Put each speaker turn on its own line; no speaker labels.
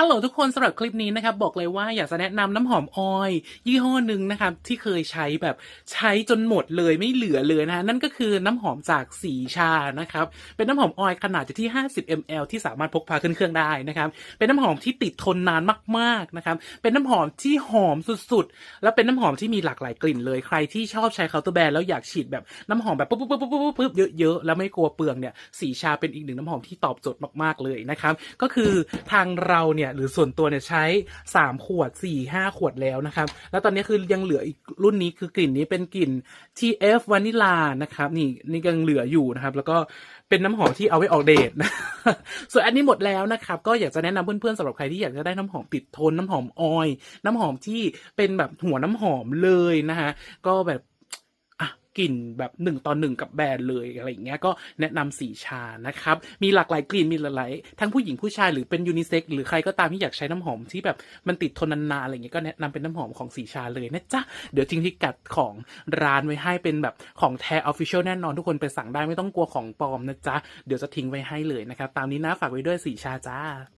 ฮัลโหลทุกคนสำหรับคลิปนี้นะครับบอกเลยว่าอยากจะแนะนำน้ำหอมออยยี่ห้อหนึ่งนะครับที่เคยใช้แบบใช้จนหมดเลยไม่เหลือเลยนะนั่นก็คือน้ำหอมจากสีชานะครับเป็นน้ำหอมออยขนาดอยู่ที่ 50 ml ที่สามารถพกพาขึ้นเครื่องได้นะครับเป็นน้ำหอมที่ติดทนนานมากๆนะครับเป็นน้ำหอมที่หอมสุดๆ แล้วเป็นน้ำหอมที่มีหลากหลายกลิ่นเลยใครที่ชอบใช้เคาน์เตอร์แบรนด์แล้วอยากฉีดแบบน้ำหอมแบบปุ๊บปุ๊บปุ๊บปุ๊บปุ๊บเยอะๆแล้วไม่กลัวเปลืองเนี่ยสีชาเป็นอีกหนึ่งน้ำหอมที่ตอบโจทย์มากๆเลยนะครับก็คือทางเราเนี่ยหรือส่วนตัวเนี่ยใช้ 3 ขวด 4 5 ขวดแล้วนะครับ แล้วตอนนี้คือยังเหลืออีกรุ่นนี้คือกลิ่นนี้เป็นกลิ่น TF วานิลานะครับนี่นี่ยังเหลืออยู่นะครับ แล้วก็เป็นน้ำหอมที่เอาไว้ออกเดทนะส่วนอันนี้หมดแล้วนะครับ ก็อยากจะแนะนำเพื่อนๆสำหรับใครที่อยากจะได้น้ำหอมติดทนน้ำหอมออย น้ำหอมที่เป็นแบบหัวน้ำหอมเลยนะฮะก็แบบ กลิ่นแบบหนึ่งต่อหนึ่งกับแบรนด์เลยอะไรอย่างเงี้ยก็แนะนำสีชานะครับ มีหลากหลายกลิ่นมีหลากหลายทั้งผู้หญิงผู้ชายหรือเป็นยูนิเซ็กหรือใครก็ตามที่อยากใช้น้ำหอมที่แบบมันติดทนนานๆอะไรเงี้ยก็แนะนำเป็นน้ำหอมของสีชาเลยนะจ๊ะเดี๋ยวทิ้งพิกัดของร้านไว้ให้เป็นแบบของแท้ออฟฟิเชียลแน่นอนทุกคนไปสั่งได้ไม่ต้องกลัวของปลอมนะจ๊ะเดี๋ยวจะทิ้งไว้ให้เลยนะครับตามนี้นะฝากไว้ด้วยสีชาจ้า